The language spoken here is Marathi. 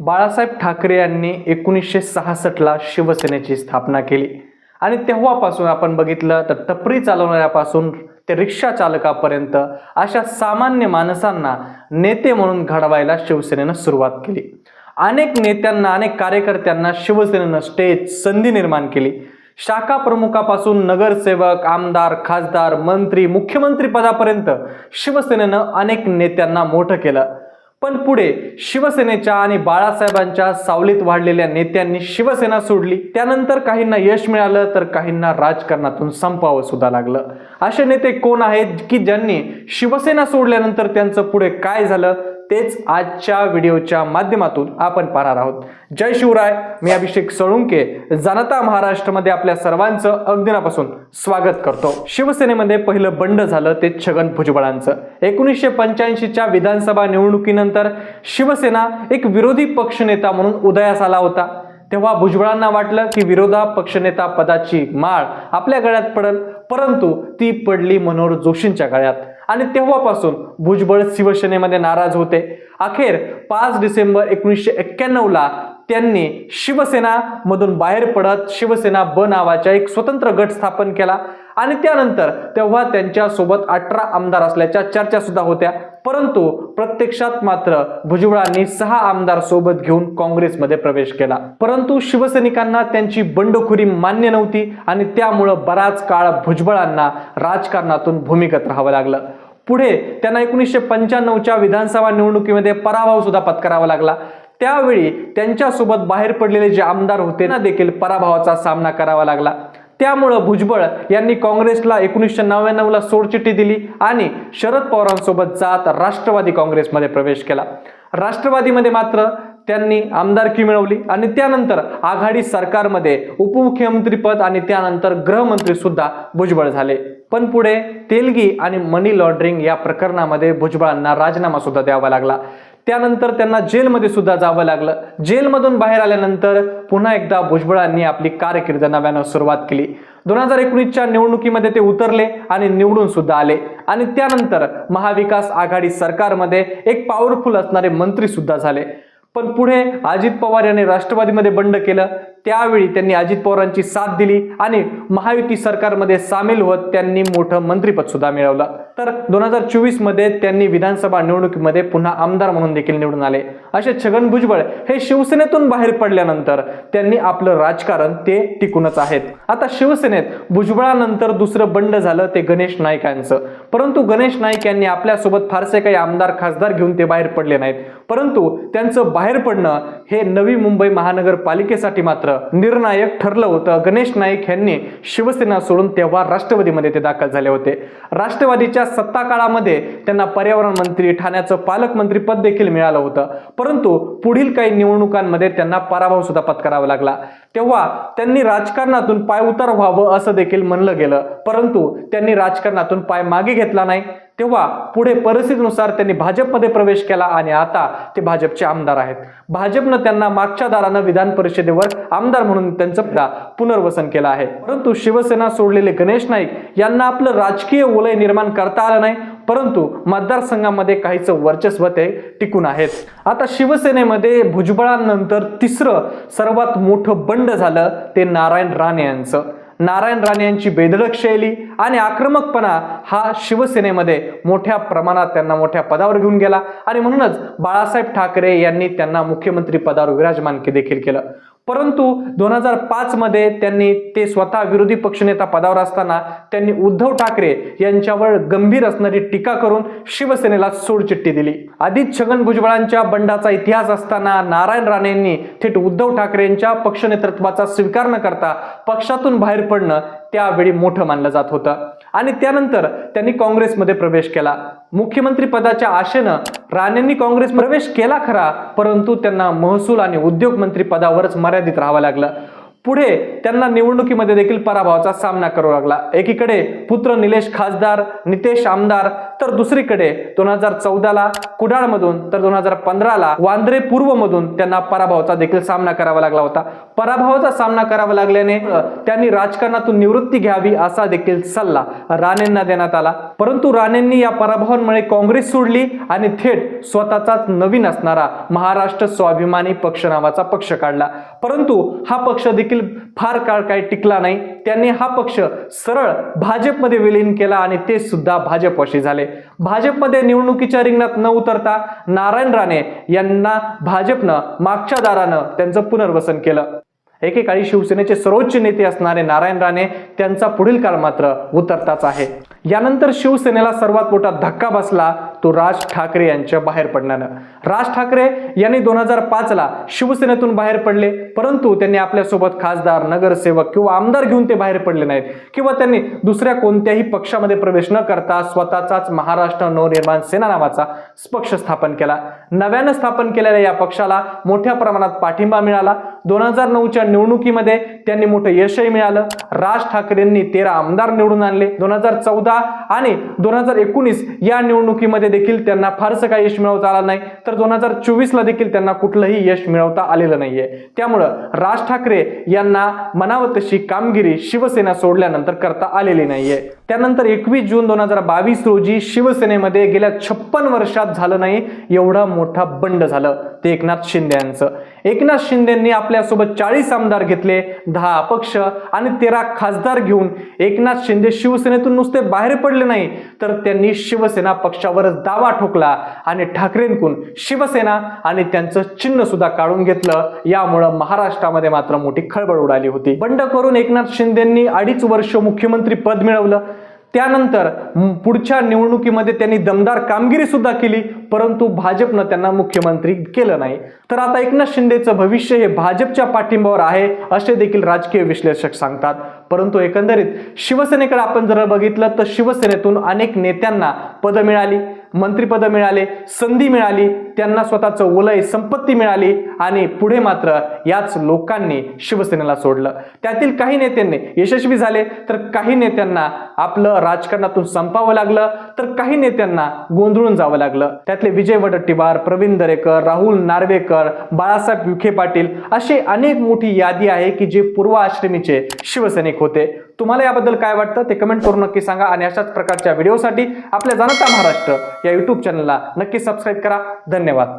बाळासाहेब ठाकरे यांनी एकोणीसशे सहासष्टला शिवसेनेची स्थापना केली. आणि तेव्हापासून आपण बघितलं तर टपरी चालवणाऱ्यापासून ते रिक्षा चालकापर्यंत अशा सामान्य माणसांना नेते म्हणून घडवायला शिवसेनेनं सुरुवात केली. अनेक नेत्यांना अनेक कार्यकर्त्यांना शिवसेनेनं स्टेज संधी निर्माण केली. शाखा प्रमुखापासून नगरसेवक आमदार खासदार मंत्री मुख्यमंत्री पदापर्यंत शिवसेनेनं अनेक नेत्यांना मोठं केलं. पण पुढे शिवसेनेच्या आणि बाळासाहेबांच्या सावलीत वाढलेल्या नेत्यांनी शिवसेना सोडली. त्यानंतर काहींना यश मिळालं तर काहींना राजकारणातून संपावं सुद्धा लागलं. असे नेते कोण आहेत की ज्यांनी शिवसेना सोडल्यानंतर त्यांचं पुढे काय झालं? तेच आजच्या व्हिडिओच्या माध्यमातून आपण पाहणार आहोत. जय शिवराय मी अभिषेक सळुंके. जनता महाराष्ट्रामध्ये आपल्या सर्वांचं अगदिनापासून स्वागत करतो. शिवसेनेमध्ये पहिलं बंड झालं ते छगन भुजबळांचं. एकोणीसशे पंच्याऐंशीच्या विधानसभा निवडणुकीनंतर शिवसेना एक विरोधी पक्षनेता म्हणून उदयास आला होता. तेव्हा भुजबळांना वाटलं की विरोधा पक्षनेता पदाची माळ आपल्या गळ्यात पडल परंतु ती पडली मनोहर जोशींच्या गळ्यात. आणि तेव्हापासून भुजबळ शिवसेनेमध्ये नाराज होते. अखेर पाच डिसेंबर एकोणीसशे एक्क्याण्णवला त्यांनी शिवसेनामधून बाहेर पडत शिवसेना ब नावाचा एक स्वतंत्र गट स्थापन केला. आणि त्यानंतर तेव्हा त्यांच्यासोबत अठरा आमदार असल्याच्या चर्चा सुद्धा होत्या. परंतु प्रत्यक्षात मात्र भुजबळांनी सहा आमदार सोबत घेऊन काँग्रेसमध्ये प्रवेश केला. परंतु शिवसैनिकांना त्यांची बंडखोरी मान्य नव्हती आणि त्यामुळं बराच काळ भुजबळांना राजकारणातून भूमिगत राहावं लागलं. पुढे त्यांना एकोणीसशे पंच्याण्णवच्या विधानसभा निवडणुकीमध्ये पराभव सुद्धा पत्करावा लागला. त्यावेळी त्यांच्यासोबत बाहेर पडलेले जे आमदार होते ना देखील पराभवाचा सामना करावा लागला. त्यामुळं भुजबळ यांनी काँग्रेसला एकोणीसशे नव्याण्णवला सोडचिठ्ठी दिली आणि शरद पवारांसोबत जात राष्ट्रवादी काँग्रेसमध्ये प्रवेश केला. राष्ट्रवादीमध्ये मात्र त्यांनी आमदारकी मिळवली आणि त्यानंतर आघाडी सरकारमध्ये उपमुख्यमंत्रीपद आणि त्यानंतर गृहमंत्री सुद्धा भुजबळ झाले. पण पुढे तेलगी आणि मनी लॉन्ड्रिंग या प्रकरणामध्ये भुजबळांना राजीनामा सुद्धा द्यावा लागला. त्यानंतर त्यांना जेलमध्ये सुद्धा जावं लागलं. जेलमधून बाहेर आल्यानंतर पुन्हा एकदा भुजबळांनी आपली कारकीर्द नव्यानं सुरुवात केली. दोन हजार एकोणीसच्या निवडणुकीमध्ये ते उतरले आणि निवडून सुद्धा आले. आणि त्यानंतर महाविकास आघाडी सरकारमध्ये एक पॉवरफुल असणारे मंत्री सुद्धा झाले. पण पुढे अजित पवार यांनी राष्ट्रवादीमध्ये बंड केलं. त्यावेळी त्यांनी अजित पवारांची साथ दिली आणि महायुती सरकारमध्ये सामील होत त्यांनी मोठं मंत्रीपद सुद्धा मिळवलं. तर दोन हजार चोवीसमध्ये त्यांनी विधानसभा निवडणुकीमध्ये पुन्हा आमदार म्हणून देखील निवडून आले. असे छगन भुजबळ हे शिवसेनेतून बाहेर पडल्यानंतर त्यांनी आपलं राजकारण ते टिकूनच आहेत. आता शिवसेनेत भुजबळानंतर दुसरं बंड झालं ते गणेश नाईक यांचं परंतु गणेश नाईक यांनी आपल्यासोबत फारसे काही आमदार खासदार घेऊन ते बाहेर पडले नाहीत. परंतु त्यांचं बाहेर पडणं हे नवी मुंबई महानगरपालिकेसाठी मात्र निर्णायक ठरलं होतं. गणेश नाईक यांनी शिवसेना सोडून तेव्हा राष्ट्रवादीमध्ये ते दाखल झाले होते. राष्ट्रवादीच्या सत्ता काळामध्ये त्यांना पर्यावरण मंत्री ठाण्याचं पालकमंत्री पद देखील मिळालं होतं. परंतु पुढील काही निवडणुकांमध्ये त्यांना पराभव सुद्धा पत्करावा लागला. तेव्हा त्यांनी राजकारणातून पाय उतार व्हावं असं देखील म्हणलं गेलं. परंतु त्यांनी राजकारणातून पाय मागे घेतला नाही. तेव्हा पुढे परिस्थितीनुसार त्यांनी भाजपमध्ये प्रवेश केला आणि आता ते भाजपचे आमदार आहेत. भाजपनं त्यांना मागच्या दारानं विधान परिषदेवर आमदार म्हणून त्यांचं पुनर्वसन केलं आहे. परंतु शिवसेना सोडलेले गणेश नाईक यांना आपलं राजकीय वलय निर्माण करता आलं नाही परंतु मतदारसंघामध्ये काहीच वर्चस्व ते टिकून आहेत. आता शिवसेनेमध्ये भुजबळांनंतर तिसरं सर्वात मोठं बंड झालं ते नारायण राणे यांचं. नारायण राणे यांची बेधडक शैली आणि आक्रमकपणा हा शिवसेनेमध्ये मोठ्या प्रमाणात त्यांना मोठ्या पदावर घेऊन गेला. आणि म्हणूनच बाळासाहेब ठाकरे यांनी त्यांना मुख्यमंत्री पदावर विराजमान देखील केलं. परंतु दोन हजार पाचमध्ये त्यांनी ते स्वतः विरोधी पक्षनेता पदावर असताना त्यांनी उद्धव ठाकरे यांच्यावर गंभीर असणारी टीका करून शिवसेनेला सोडचिठ्ठी दिली. आधीच छगन भुजबळांच्या बंडाचा इतिहास असताना नारायण राणेंनी थेट उद्धव ठाकरे यांच्या पक्षनेतृत्वाचा स्वीकार न करता पक्षातून बाहेर पडणं त्यावेळी मोठं मानलं जात होतं. आणि त्यानंतर त्यांनी काँग्रेसमध्ये प्रवेश केला. मुख्यमंत्री पदाच्या आशेनं राणेंनी काँग्रेस प्रवेश केला खरा परंतु त्यांना महसूल आणि उद्योग मंत्री पदावरच मर्यादित राहावं लागलं. पुढे त्यांना निवडणुकीमध्ये देखील पराभवाचा सामना करावा लागला. एकीकडे पुत्र निलेश खासदार नितेश आमदार तर दुसरीकडे दोन हजार चौदाला कुडाळमधून तर दोन हजार पंधराला वांद्रे पूर्वमधून त्यांना पराभवाचा देखील सामना करावा लागला होता. पराभवाचा सामना करावा लागल्याने त्यांनी राजकारणातून निवृत्ती घ्यावी असा देखील सल्ला राणेंना देण्यात आला. परंतु राणेंनी या पराभवांमुळे काँग्रेस सोडली आणि थेट स्वतःचाच नवीन असणारा महाराष्ट्र स्वाभिमानी पक्ष नावाचा पक्ष काढला. परंतु हा पक्ष देखील फार काळ काही टिकला नाही. त्यांनी हा पक्ष सरळ भाजपमध्ये विलीन केला आणि ते सुद्धा भाजपशी झाले. भाजपमध्ये निवडणुकीच्या रिंगणात न उतरता नारायण राणे यांना भाजपनं मागच्या दारानं त्यांचं पुनर्वसन केलं. एकेकाळी शिवसेनेचे सर्वोच्च नेते असणारे नारायण राणे त्यांचा पुढील काळ मात्र उतरताच आहे. यानंतर शिवसेनेला सर्वात मोठा धक्का बसला तो राज ठाकरे यांच्या बाहेर पडण्यानं. राज ठाकरे यांनी दोन हजार पाचला शिवसेनेतून बाहेर पडले परंतु त्यांनी आपल्यासोबत खासदार नगरसेवक किंवा आमदार घेऊन ते बाहेर पडले नाहीत. किंवा त्यांनी दुसऱ्या कोणत्याही पक्षामध्ये प्रवेश न करता स्वतःचाच महाराष्ट्र नवनिर्माण सेना नावाचा पक्ष स्थापन केला. नव्यानं स्थापन केलेल्या या पक्षाला मोठ्या प्रमाणात पाठिंबा मिळाला. दोन हजार नऊच्या निवडणुकीमध्ये त्यांनी मोठं यशही मिळालं. राज ठाकरेंनी तेरा आमदार निवडून आणले. दोन हजार चौदा आणि दोन हजार एकोणीस या निवडणुकीमध्ये देखील त्यांना फारसं काही यश मिळवता आलं नाही. तर दोन हजार चोवीसला देखील त्यांना कुठलंही यश मिळवता आलेलं नाहीये. त्यामुळं राज ठाकरे यांना मनावत तशी कामगिरी शिवसेना सोडल्यानंतर करता आलेली नाहीये. त्यानंतर एकवीस जून दोन हजार बावीस रोजी शिवसेनेमध्ये गेल्या छप्पन वर्षात झालं नाही एवढा मोठा बंड झालं ते एकनाथ शिंदे यांचं. एकनाथ शिंदेंनी आपल्यासोबत चाळीस आमदार घेतले दहा अपक्ष आणि तेरा खासदार घेऊन एकनाथ शिंदे शिवसेनेतून नुसते बाहेर पडले नाही तर त्यांनी शिवसेना पक्षावरच दावा ठोकला आणि ठाकरेंकून शिवसेना आणि त्यांचं चिन्ह सुद्धा काढून घेतलं. यामुळं महाराष्ट्रामध्ये मात्र मोठी खळबळ उडाली होती. बंड करून एकनाथ शिंदेंनी अडीच वर्ष मुख्यमंत्री पद मिळवलं त्यानंतर पुढच्या निवडणुकीमध्ये त्यांनी दमदार कामगिरी सुद्धा केली परंतु भाजपनं त्यांना मुख्यमंत्री केलं नाही. तर आता एकनाथ शिंदेचं भविष्य हे भाजपच्या पाठिंब्यावर आहे असे देखील राजकीय विश्लेषक सांगतात. परंतु एकंदरीत शिवसेनेकडे आपण जर बघितलं तर शिवसेनेतून अनेक नेत्यांना पदं मिळाली. मंत्रिपदं मिळाले संधी मिळाली त्यांना स्वतःचं वलय संपत्ती मिळाली आणि पुढे मात्र याच लोकांनी शिवसेनेला सोडलं. त्यातील काही नेत्यांनी यशस्वी झाले तर काही नेत्यांना आपलं राजकारणातून संपावं लागलं तर काही नेत्यांना गोंधळून जावं लागलं. त्यातले विजय वडट्टीवार प्रवीण दरेकर राहुल नार्वेकर बाळासाहेब विखे पाटील अशी अनेक मोठी यादी आहे की जे पूर्व आश्रमीचे शिवसैनिक होते. तुम्हाला याबद्दल काय वाटतं ते कमेंट करून नक्की सांगा आणि अशाच प्रकारच्या व्हिडिओसाठी आपल्या जनता महाराष्ट्र या यूट्यूब चॅनलला नक्की सबस्क्राईब करा. धन्यवाद.